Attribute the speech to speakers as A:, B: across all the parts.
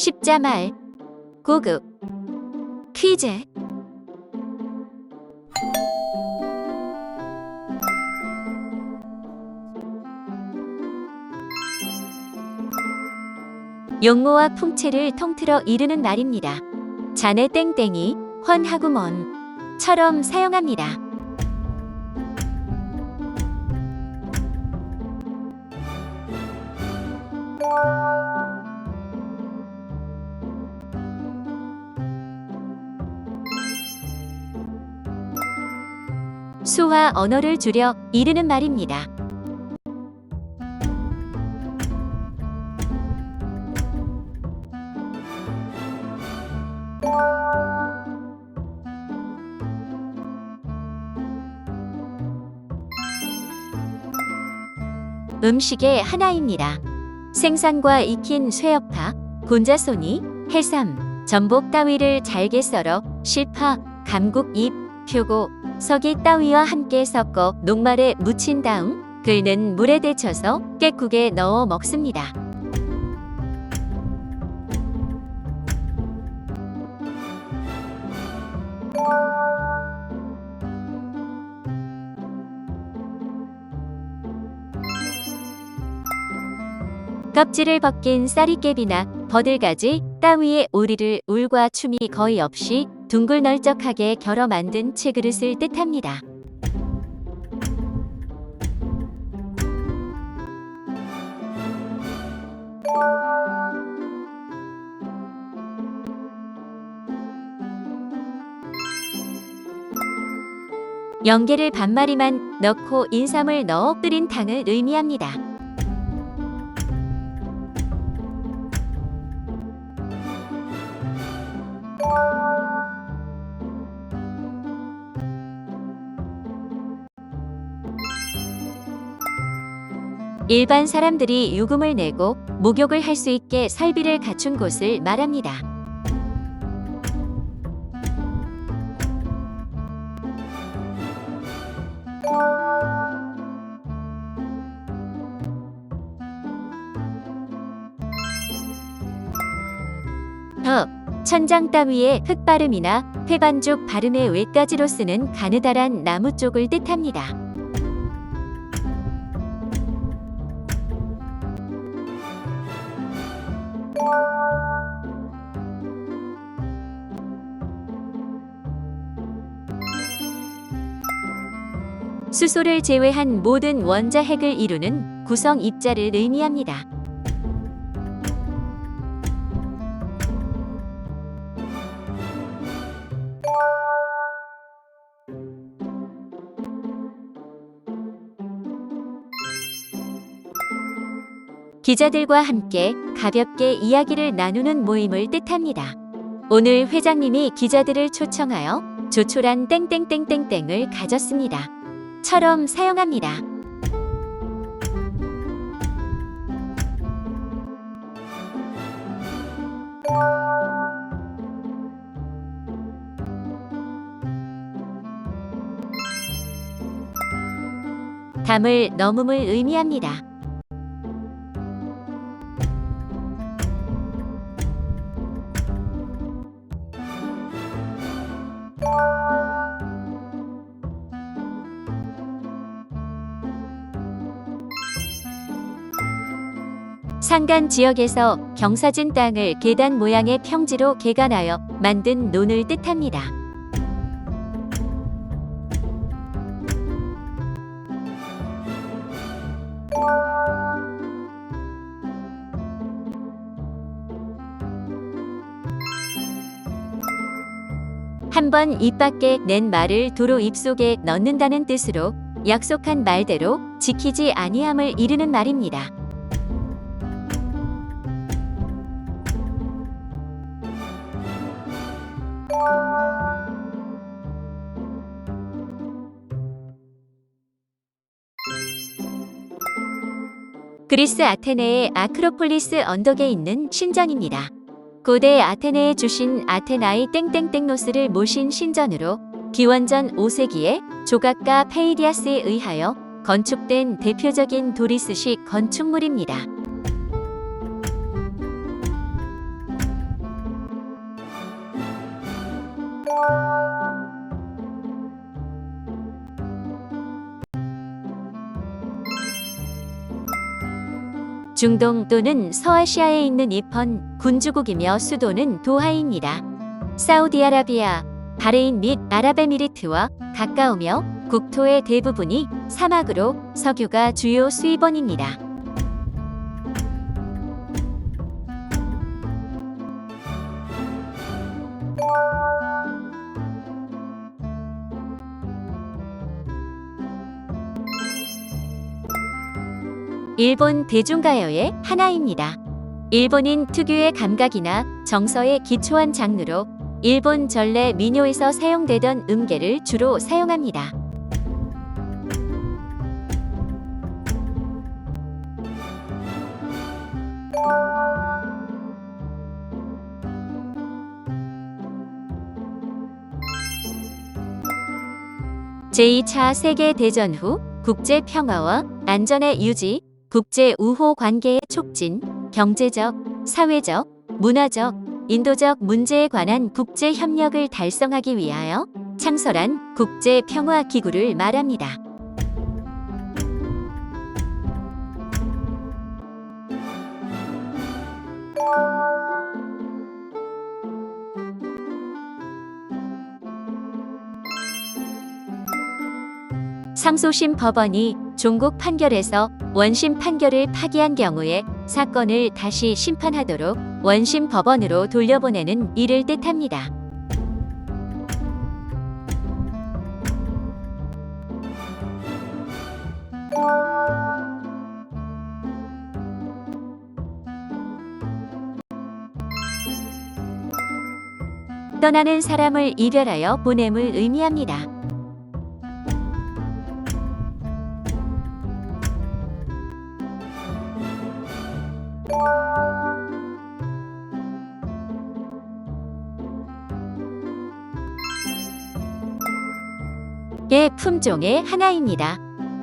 A: 십자말 고급 퀴즈 용모와 풍채를 통틀어 이르는 말입니다. 자네 땡땡이 헌하구먼 처럼 사용합니다. 수와 언어를 줄여 이르는 말입니다. 음식의 하나입니다. 생선과 익힌 쇠어파, 곤자소니, 해삼, 전복 따위를 잘게 썰어 실파, 감국잎, 표고, 서기 따위와 함께 섞어 녹말에 묻힌 다음 끓는 물에 데쳐서 깻국에 넣어 먹습니다. 껍질을 벗긴 쌀이깨비나 버들가지 따위의 오리를 울과 춤이 거의 없이 둥글 널쩍하게 결어 만든 채그릇을 뜻합니다. 연계를 반마리만 넣고 인삼을 넣어 끓인 탕을 의미합니다. 일반 사람들이 요금을 내고 목욕을 할 수 있게 설비를 갖춘 곳을 말합니다. 더 천장 따위의 흙바름이나 회반죽 바름의 외가지로 쓰는 가느다란 나무 쪽을 뜻합니다. 수소를 제외한 모든 원자핵을 이루는 구성 입자를 의미합니다. 기자들과 함께 가볍게 이야기를 나누는 모임을 뜻합니다. 오늘 회장님이 기자들을 초청하여 조촐한 땡땡땡땡땡을 가졌습니다. 처럼 사용합니다. 담을 넘음을 의미합니다. 산간 지역에서 경사진 땅을 계단 모양의 평지로 개간하여 만든 논을 뜻합니다. 한 번 입 밖에 낸 말을 도로 입속에 넣는다는 뜻으로 약속한 말대로 지키지 아니함을 이르는 말입니다. 그리스 아테네의 아크로폴리스 언덕에 있는 신전입니다. 고대 아테네에 주신 아테나의 땡땡땡노스를 모신 신전으로 기원전 5세기에 조각가 페이디아스에 의하여 건축된 대표적인 도리스식 건축물입니다. 중동 또는 서아시아에 있는 이펀 군주국이며 수도는 도하입니다. 사우디아라비아, 바레인 및 아랍에미리트와 가까우며 국토의 대부분이 사막으로 석유가 주요 수입원입니다. 일본 대중가요의 하나입니다. 일본인 특유의 감각이나 정서에 기초한 장르로 일본 전래 민요에서 사용되던 음계를 주로 사용합니다. 제2차 세계대전 후 국제 평화와 안전의 유지, 국제 우호 관계의 촉진, 경제적, 사회적, 문화적, 인도적 문제에 관한 국제 협력을 달성하기 위하여 창설한 국제 평화 기구를 말합니다. 상소심 법원이 종국 판결에서 원심 판결을 파기한 경우에 사건을 다시 심판하도록 원심 법원으로 돌려보내는 일을 뜻합니다. 떠나는 사람을 이별하여 보냄을 의미합니다. 개 품종의 하나입니다.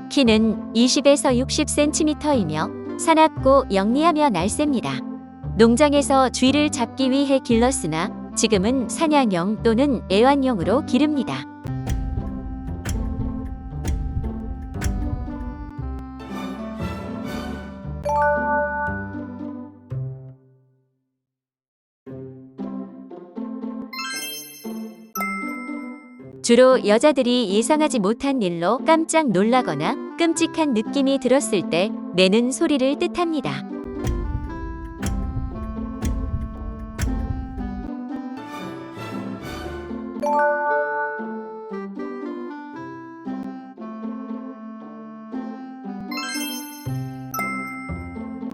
A: 키는 20에서 60cm이며 사납고 영리하며 날쌔입니다. 농장에서 쥐를 잡기 위해 길렀으나 지금은 사냥용 또는 애완용으로 기릅니다. 주로 여자들이 예상하지 못한 일로 깜짝 놀라거나 끔찍한 느낌이 들었을 때 내는 소리를 뜻합니다.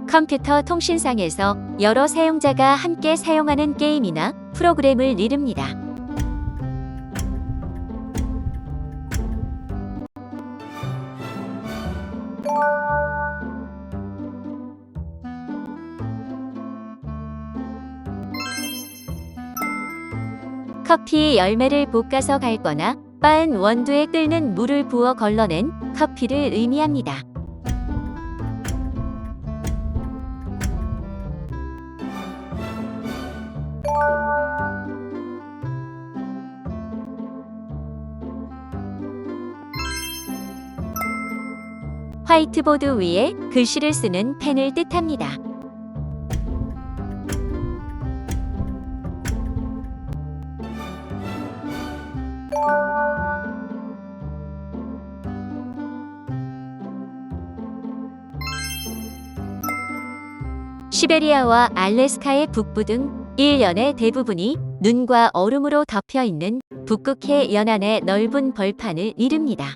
A: 컴퓨터 통신상에서 여러 사용자가 함께 사용하는 게임이나 프로그램을 이릅니다. 커피의 열매를 볶아서 갈거나 빻은 원두에 끓는 물을 부어 걸러낸 커피를 의미합니다. 화이트보드 위에 글씨를 쓰는 펜을 뜻합니다. 시베리아와 알래스카의 북부 등 일연의 대부분이 눈과 얼음으로 덮여 있는 북극해 연안의 넓은 벌판을 이릅니다.